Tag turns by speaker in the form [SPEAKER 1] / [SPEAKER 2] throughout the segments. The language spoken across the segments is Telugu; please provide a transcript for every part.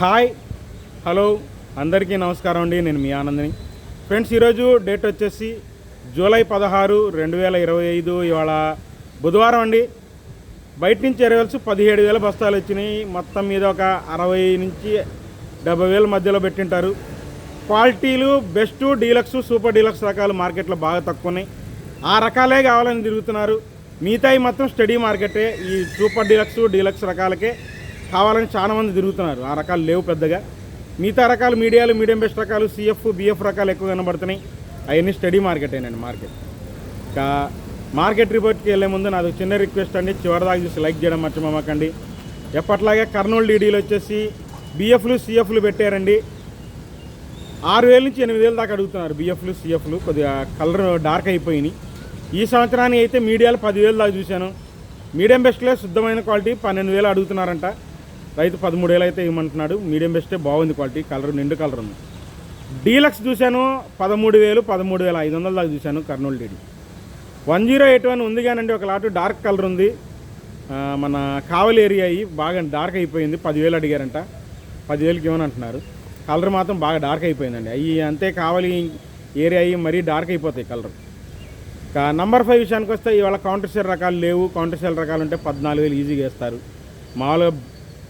[SPEAKER 1] హాయ్ హలో అందరికీ నమస్కారం అండి. నేను మీ ఆనందని. ఫ్రెండ్స్ ఈరోజు డేట్ వచ్చేసి జూలై పదహారు రెండు వేల ఇరవై ఐదు. ఇవాళ బుధవారం అండి. బయట నుంచి ఎరవల్స్ పదిహేడు వేల బస్తాలు వచ్చినాయి. మొత్తం మీద ఒక అరవై నుంచి డెబ్బై వేల మధ్యలో పెట్టింటారు. క్వాలిటీలు బెస్ట్ డీలక్స్ సూపర్ డీలక్స్ రకాలు మార్కెట్లో బాగా తక్కువ ఉన్నాయి ఆ రకాలే కావాలని తిరుగుతున్నారు. మిగతాయి మొత్తం స్టడీ మార్కెటే. ఈ సూపర్ డీలక్స్ డీలక్స్ రకాలకే కావాలని చాలా మంది తిరుగుతున్నారు. ఆ రకాలు లేవు పెద్దగా. మిగతా రకాలు మీడియాలు మీడియం బెస్ట్ రకాలు సిఎఫ్ బిఎఫ్ రకాలు ఎక్కువ కనబడుతున్నాయి. అవన్నీ స్టడీ మార్కెట్ మార్కెటేనండి మార్కెట్. ఇంకా మార్కెట్ రిపోర్ట్కి వెళ్ళే ముందు నాది చిన్న రిక్వెస్ట్ అండి. చివరిదాకా చూసి లైక్ చేయడం మర్చిపోమాకండి. ఎప్పట్లాగే కర్నూలు డీడీలు వచ్చేసి బిఎఫ్లు సిఎఫ్లు పెట్టారండి. ఆరు వేల నుంచి ఎనిమిది వేలు దాకా అడుగుతున్నారు బిఎఫ్లు సిఎఫ్లు కొద్దిగా కలర్ డార్క్ అయిపోయినాయి. ఈ సంవత్సరానికి అయితే మీడియాలు పదివేలు దాకా చూశాను. మీడియం బెస్ట్లే శుద్ధమైన క్వాలిటీ పన్నెండు వేలు అడుగుతున్నారంట. రైతు పదమూడు వేలు అయితే ఇవ్వమంటున్నాడు మీడియం బెస్టే బాగుంది క్వాలిటీ కలర్ నిండు కలర్ ఉంది. డీలక్స్ చూశాను పదమూడు వేలు పదమూడు వేల ఐదు వందల దాకా చూశాను Kurnool DD one zero eight one ఉంది కానండి ఒక లాటు డార్క్ కలర్ ఉంది. మన కావలి ఏరియా అయ్యి బాగా డార్క్ అయిపోయింది పదివేలు అడిగారంట. పదివేలకి ఇవ్వని అంటున్నారు. కలర్ మాత్రం బాగా డార్క్ అయిపోయిందండి. అవి అంతే కావలి ఏరియా అయ్యి మరీ డార్క్ అయిపోతాయి కలర్. నంబర్ ఫైవ్ విషయానికి వస్తే ఇవాళ కౌంటర్ సెల్ రకాలు లేవు. కౌంటర్ సెల్ రకాలు ఉంటే పద్నాలుగు వేలు ఈజీగా వేస్తారు. మామూలుగా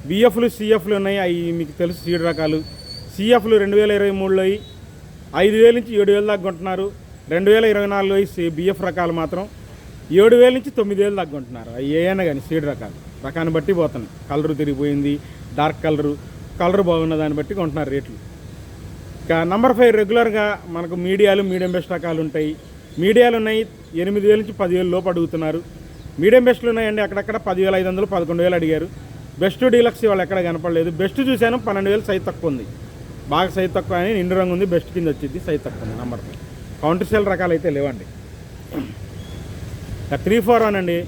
[SPEAKER 1] బిఎఫ్లు సిఎఫ్లు ఉన్నాయి. అవి మీకు తెలుసు సీడ్ రకాలు. సిఎఫ్లు రెండు వేల ఇరవై మూడులో ఐదు వేల నుంచి ఏడు వేల దాకా కొంటున్నారు. రెండు వేల ఇరవై నాలుగులో బిఎఫ్ రకాలు మాత్రం ఏడు వేల నుంచి తొమ్మిది వేలు దాకా కొంటున్నారు. అవి ఏమైనా కానీ సీడ్ రకాలు. రకాన్ని బట్టి పోతున్నాయి. కలరు తిరిగిపోయింది. Dark colour. కలర్ బాగున్న దాన్ని బట్టి కొంటున్నారు రేట్లు. ఇక నంబర్ ఫైవ్ రెగ్యులర్గా మనకు మీడియాలు మీడియం బెస్ట్ రకాలు ఉంటాయి. మీడియాలు ఉన్నాయి. ఎనిమిది వేల నుంచి పదివేలు లోపు అడుగుతున్నారు. మీడియం బెస్ట్లు ఉన్నాయండి. అక్కడక్కడ పదివేల ఐదు వందలు పదకొండు వేలు అడిగారు. బెస్ట్ డీలక్స్ వాళ్ళు ఎక్కడ కనపడలేదు. బెస్ట్ చూశాను పన్నెండు వేలు సైజ్ తక్కువ ఉంది. బాగా సైజ్ తక్కువ అని నిండు రంగు ఉంది బెస్ట్ కింద వచ్చింది సైజ్ తక్కువ ఉంది నంబర్ కౌంటర్ సెల్ రకాలు అయితే లేవండి. త్రీ ఫోర్ వన్ అండి.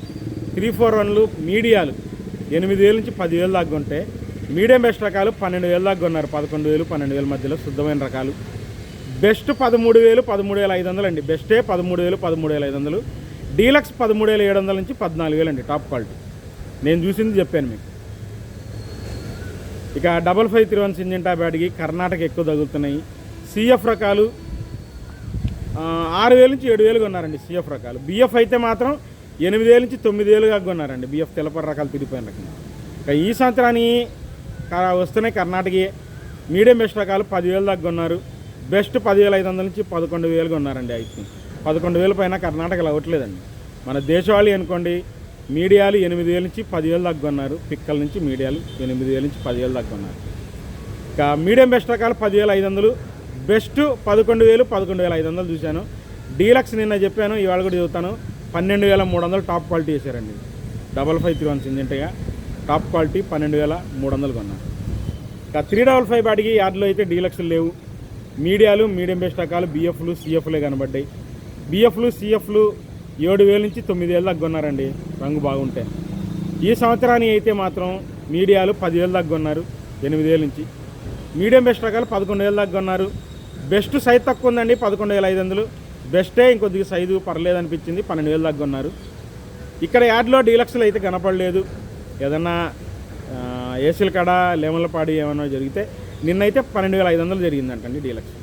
[SPEAKER 1] త్రీ ఫోర్ వన్లు మీడియాలు. ఎనిమిది వేల నుంచి పదివేలు దాకా ఉంటే మీడియం బెస్ట్ రకాలు పన్నెండు వేలు దాకా ఉన్నారు పదకొండు వేలు పన్నెండు వేల మధ్యలో శుద్ధమైన రకాలు. బెస్ట్ పదమూడు వేలు పదమూడు వేల ఐదు వందలు అండి. బెస్టే పదమూడు వేలు పదమూడు వేల ఐదు వందలు. డీలక్స్ పదమూడు వేల ఏడు వందల నుంచి పద్నాలుగు వేలు అండి టాప్ క్వాలిటీ. నేను చూసింది చెప్పాను మీకు. ఇక double five three one Syngenta బ్యాట్కి Karnataka ఎక్కువ తగులుతున్నాయి. సిఎఫ్ రకాలు ఆరు వేలు నుంచి ఏడు వేలు కొన్నారండి సిఎఫ్ రకాలు. బిఎఫ్ అయితే మాత్రం ఎనిమిది వేల నుంచి తొమ్మిది వేలుగా కొన్నారండి. బిఎఫ్ తెలపర రకాలు తిరిగిపోయిన రకం. ఇక ఈ సంవత్సరానికి వస్తున్నాయి కర్ణాటక మీడియం బెస్ట్ రకాలు పదివేలు దాకా కొన్నారు. బెస్ట్ పదివేల ఐదు వందల నుంచి పదకొండు వేలుగా ఉన్నారండి అయితే పదకొండు వేల పైన కర్ణాటకలో అవ్వట్లేదండి మన దేశవాళీ అనుకోండి మీడియాలు ఎనిమిది వేల నుంచి పదివేలు దాకా కొన్నారు పిక్కల నుంచి మీడియాలు ఎనిమిది వేల నుంచి పదివేలు దాకా కొన్నారు ఇక మీడియం బెస్ట్ రకాలు పదివేల ఐదు వందలు బెస్ట్ పదకొండు వేలు పదకొండు వేల ఐదు వందలు చూశాను. డీలక్స్ నిన్న చెప్పాను ఇవాళ కూడా చదువుతాను. పన్నెండు వేల మూడు వందలు టాప్ క్వాలిటీ వేశారండి. డబల్ ఫైవ్ త్రీ వన్ సింజెంట్గా టాప్ క్వాలిటీ పన్నెండు వేల మూడు వందలు కొన్నాను ఇక త్రీ డబల్ ఫైవ్ బాటికి యార్డ్లో అయితే డీలక్స్లు లేవు. మీడియాలు మీడియం బెస్ట్ రకాలు బిఎఫ్లు సిఎఫ్లే కనబడ్డాయి. బిఎఫ్లు సిఎఫ్లు ఏడు వేల నుంచి తొమ్మిది వేలు దాకా కొన్నారండి రంగు బాగుంటాయి ఈ సంవత్సరానికి అయితే మాత్రం మీడియాలు పదివేల దాకా ఉన్నారు ఎనిమిది వేల నుంచి. మీడియం బెస్ట్ రకాలు పదకొండు వేల దాకా ఉన్నారు బెస్ట్ సైజ్ తక్కువ ఉందండి పదకొండు వేల ఐదు వందలు. బెస్టే ఇంకొద్దిగా సైజు పర్లేదు అనిపించింది పన్నెండు వేల దాకా ఉన్నారు ఇక్కడ యాడ్లో డీలక్స్లు అయితే కనపడలేదు. ఏదన్నా ఏసీల కాడ లెమన్లపాడి ఏమైనా జరిగితే నిన్నైతే పన్నెండు వేల ఐదు వందలు జరిగిందంటండి డీలక్స్.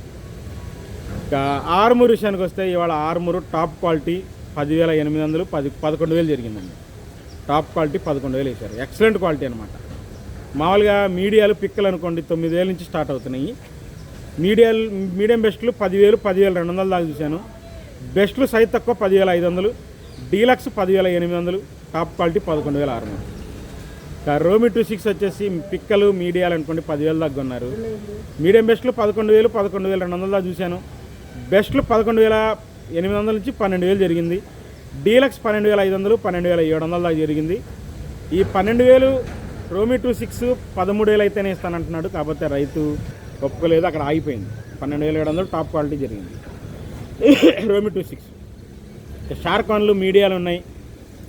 [SPEAKER 1] ఇక ఆరుమూరు విషయానికి వస్తే ఇవాళ ఆరుమూరు టాప్ క్వాలిటీ పదివేల ఎనిమిది వందలు పది పదకొండు వేలు జరిగిందండి. టాప్ క్వాలిటీ పదకొండు వేలు వేశారు. ఎక్సలెంట్ క్వాలిటీ అనమాట మామూలుగా మీడియాలు పిక్కలు అనుకోండి తొమ్మిది వేల నుంచి స్టార్ట్ అవుతున్నాయి. మీడియాలు మీడియం బెస్ట్లు పదివేలు పదివేల రెండు వందలు దాకా చూశాను. బెస్ట్లు సైజ్ తక్కువ పదివేల ఐదు వందలు డీలక్స్ పదివేల ఎనిమిది వందలు టాప్ క్వాలిటీ పదకొండు వేల ఆరు వందలు. రోమి టూ సిక్స్ వచ్చేసి పిక్కలు మీడియాలు అనుకోండి పదివేలు దాకా ఉన్నారు మీడియం బెస్ట్లు పదకొండు వేలు పదకొండు వేల రెండు వందల దాకా చూశాను. బెస్ట్లు పదకొండు వేల ఎనిమిది వందల నుంచి పన్నెండు వేలు జరిగింది. డీలక్స్ పన్నెండు వేల ఐదు వందలు పన్నెండు వేల ఏడు వందల దాకా జరిగింది. ఈ పన్నెండు వేలు రోమి టూ సిక్స్ పదమూడు వేలు అయితేనే ఇస్తానంటున్నాడు. కాకపోతే రైతు ఒప్పుకోలేదు అక్కడ ఆగిపోయింది. పన్నెండు వేల ఏడు వందలు టాప్ క్వాలిటీ జరిగింది. రోమి టూ సిక్స్. షార్క్ వన్లు మీడియాలు ఉన్నాయి.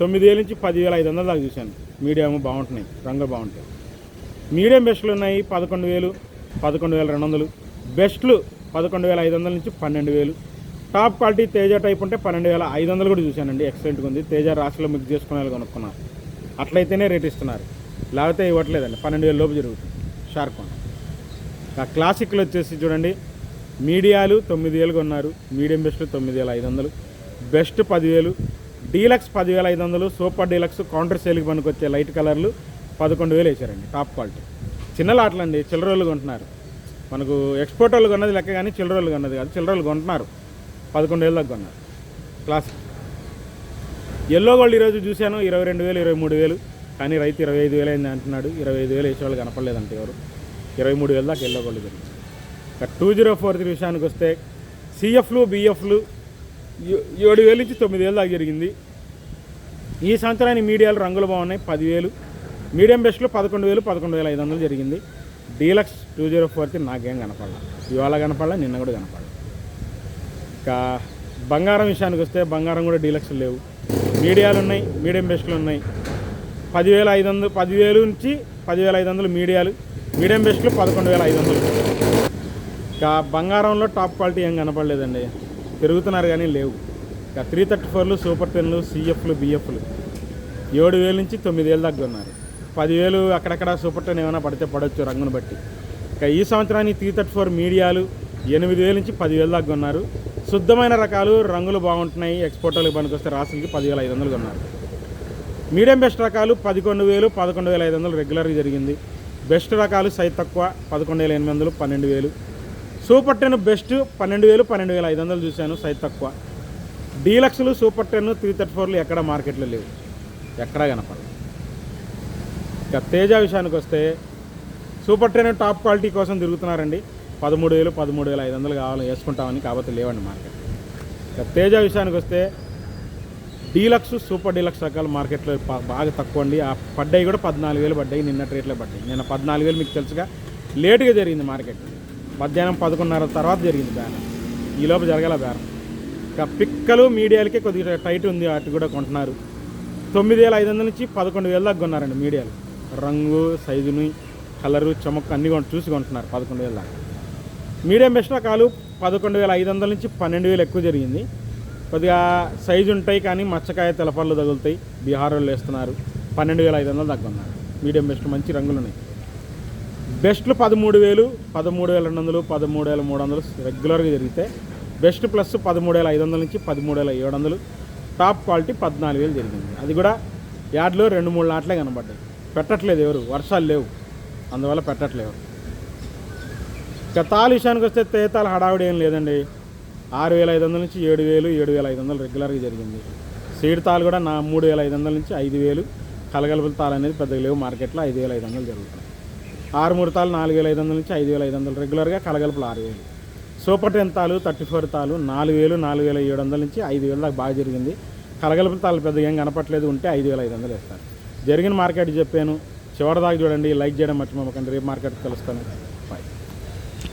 [SPEAKER 1] తొమ్మిది వేల నుంచి పదివేల ఐదు వందల దాకా చూశాను. మీడియం బాగుంటున్నాయి రంగు బాగుంటాయి. మీడియం బెస్ట్లు ఉన్నాయి పదకొండు వేలు పదకొండు వేల రెండు వందలు. బెస్ట్లు పదకొండు వేల ఐదు వందల నుంచి పన్నెండు వేలు. టాప్ క్వాలిటీ తేజ టైప్ ఉంటే పన్నెండు వేల ఐదు వందలు కూడా చూశానండి. ఎక్సలెంట్గా ఉంది. తేజ రాశిలో మిక్స్ చేసుకునే వాళ్ళు కొనుక్కున్నారు అట్లయితేనే రేట్ ఇస్తున్నారు. లేకపోతే ఇవ్వట్లేదండి. పన్నెండు వేల లోపు జరుగుతుంది. షార్క్ వన్ ఆ క్లాసిక్లు వచ్చేసి చూడండి. మీడియాలు తొమ్మిది వేలు కొన్నారు. మీడియం బెస్ట్ తొమ్మిది వేల ఐదు వందలు. బెస్ట్ పదివేలు. డీలక్స్ పదివేల ఐదు వందలు. సూపర్ డీలక్స్ కౌంటర్ సేల్కి పనికొచ్చే లైట్ కలర్లు పదకొండు వేలు వేసారండి టాప్ క్వాలిటీ చిన్న లాట్లండి. చిల్లరోళ్ళు కొంటున్నారు. మనకు ఎక్స్పోర్ట్ వాళ్ళు కొన్నది లెక్క కానీ చిల్లరోళ్ళు కొన్నది కాదు. చిల్లరోళ్ళు కొంటున్నారు. పదకొండు వేలు దాకా కొన్నారు. క్లాస్ ఎల్లో గోల్డ్ ఈరోజు చూశాను ఇరవై రెండు వేలు ఇరవై మూడు వేలు. కానీ రైతు ఇరవై ఐదు వేలు అయింది అంటున్నాడు. ఇరవై ఐదు వేలు వేసేవాళ్ళు కనపడలేదంటే ఎవరు. ఇరవై మూడు వేలు దాకా ఎల్లో గోల్డ్ జరిగింది ఇక టూ జీరో ఫోర్ త్రీ విషయానికి వస్తే సిఎఫ్లు బిఎఫ్లు ఏడు వేలు నుంచి తొమ్మిది వేలు దాకా జరిగింది. ఈ సంవత్సరానికి మీడియాలు రంగులు బాగున్నాయి పదివేలు. మీడియం బెస్ట్లో పదకొండు వేలు పదకొండు వేల ఐదు వందలు జరిగింది. Deluxe two zero four three నాకేం కనపడలా. ఇవాళ కనపడలా నిన్న కూడా కనపడలా. ఇక బంగారం విషయానికి వస్తే బంగారం కూడా డీలక్స్ లేవు. మీడియాలు ఉన్నాయి మీడియం బెస్ట్లు ఉన్నాయి. పదివేల ఐదు వందలు పదివేలు నుంచి పదివేల ఐదు వందలు మీడియాలు మీడియం బెస్ట్లు పదకొండు వేల ఐదు వందలు ఇంకా బంగారంలో టాప్ క్వాలిటీ ఏం కనపడలేదండి. పెరుగుతున్నారు కానీ లేవు. ఇక త్రీ థర్టీ ఫోర్లు సూపర్ టెన్లు సిఎఫ్లు బిఎఫ్లు. ఏడు వేల నుంచి తొమ్మిది వేలు దాకా ఉన్నారు. పదివేలు అక్కడక్కడ సూపర్ టెన్ ఏమైనా పడితే పడవచ్చు రంగును బట్టి. ఇక ఈ సంవత్సరానికి త్రీ థర్టీ ఫోర్ మీడియాలు ఎనిమిది వేల నుంచి పదివేలు దాకా ఉన్నారు. శుద్ధమైన రకాలు రంగులు బాగుంటున్నాయి. ఎక్స్పోర్టర్లకు పనికొస్తే రాసులకి పదివేల ఐదు వందలు కొన్నారు. మీడియం బెస్ట్ రకాలు పదకొండు వేలు పదకొండు వేల ఐదు వందలు రెగ్యులర్గా జరిగింది. బెస్ట్ రకాలు సైజ్ తక్కువ పదకొండు వేల ఎనిమిది వందలు పన్నెండు వేలు. సూపర్ టెన్ బెస్ట్ పన్నెండు వేలు పన్నెండు వేల ఐదు వందలు చూశాను సైజ్ తక్కువ. డీలక్స్లు సూపర్ టెన్ త్రీ థర్టీ ఫోర్లు ఎక్కడ మార్కెట్లో లేవు. ఎక్కడా కనపడదు ఇక తేజ విషయానికి వస్తే సూపర్ టెన్ టాప్ క్వాలిటీ కోసం తిరుగుతున్నారండి. పదమూడు వేలు పదమూడు వేల ఐదు వందలు కావాలని వేసుకుంటామని కాబట్టి లేవండి మార్కెట్. ఇక తేజ విషయానికి వస్తే డీలక్స్ సూపర్ డీలక్స్ రకాలు మార్కెట్లో బాగా తక్కువ అండి. ఆ పడ్డాయి కూడా పద్నాలుగు వేలు పడ్డాయి నిన్న రేట్లో పడ్డాయి. నిన్న పద్నాలుగు వేలు మీకు తెలుసుగా లేటుగా జరిగింది మార్కెట్. మధ్యాహ్నం పదకొండున్నర తర్వాత జరిగింది బేరం ఈ లోపు జరగల బేరం ఇక పిక్కలు మీడియాలకే కొద్దిగా టైట్ ఉంది వాటి కూడా కొంటున్నారు. తొమ్మిది వేల ఐదు వందల నుంచి పదకొండు వేల దాకా కొన్నారండి మీడియాలు. రంగు సైజుని కలరు చమక్ అన్ని చూసి కొంటున్నారు పదకొండు వేల దాకా. మీడియం బెస్ట్ రకాలు పదకొండు వేల ఐదు వందల నుంచి పన్నెండు వేలు ఎక్కువ జరిగింది. కొద్దిగా సైజు ఉంటాయి కానీ మచ్చకాయ తెలపళ్ళు తగులుతాయి. బీహార్ వాళ్ళు వేస్తున్నారు. పన్నెండు వేల ఐదు వందలు తగ్గున్నారు. మీడియం బెస్ట్ మంచి రంగులు ఉన్నాయి. బెస్ట్లు పదమూడు వేలు పదమూడు వేల రెండు వందలు పదమూడు వేల మూడు వందలు రెగ్యులర్గా జరిగితే బెస్ట్ ప్లస్ పదమూడు వేల ఐదు వందల నుంచి పదమూడు వేల ఏడు వందలు. టాప్ క్వాలిటీ పద్నాలుగు వేలు జరిగింది. అది కూడా యాడ్లో రెండు మూడు నాట్లే కనబడ్డాయి. పెట్టట్లేదు ఎవరు? వర్షాలు లేవు. అందువల్ల పెట్టట్లేవు తాళ విషయానికి వస్తే తేతాల హడావిడి ఏం లేదండి. ఆరు వేల ఐదు వందల నుంచి ఏడు వేలు ఏడు వేల ఐదు వందలు రెగ్యులర్గా జరిగింది. సీడ్ తాలు కూడా నా మూడు వేల ఐదు వందల నుంచి ఐదు వేలు కలగలుపుల తాలు అనేది పెద్దగా లేవు మార్కెట్లో ఐదు వేల ఐదు వందలు జరుగుతాయి ఆరు మూడు తాలు నాలుగు వేల ఐదు వందల నుంచి ఐదు వేల ఐదు వందలు రెగ్యులర్గా కలగలుపులు ఆరు వేలు సూపర్ టెన్ తాలు థర్టీ ఫోర్ తాలు నాలుగు వేలు నాలుగు వేల ఏడు వందల నుంచి ఐదు వేలు దాకా బాగా జరిగింది. కలగలుపుల తాలు పెద్దగా ఏం కనపట్లేదు ఉంటే ఐదు వేల ఐదు వందలు వేస్తారు. జరిగిన మార్కెట్ చెప్పాను. చివరి దాకా చూడండి లైక్ చేయడం మర్చిపోకండి. రేపు మార్కెట్ కలుస్తాను.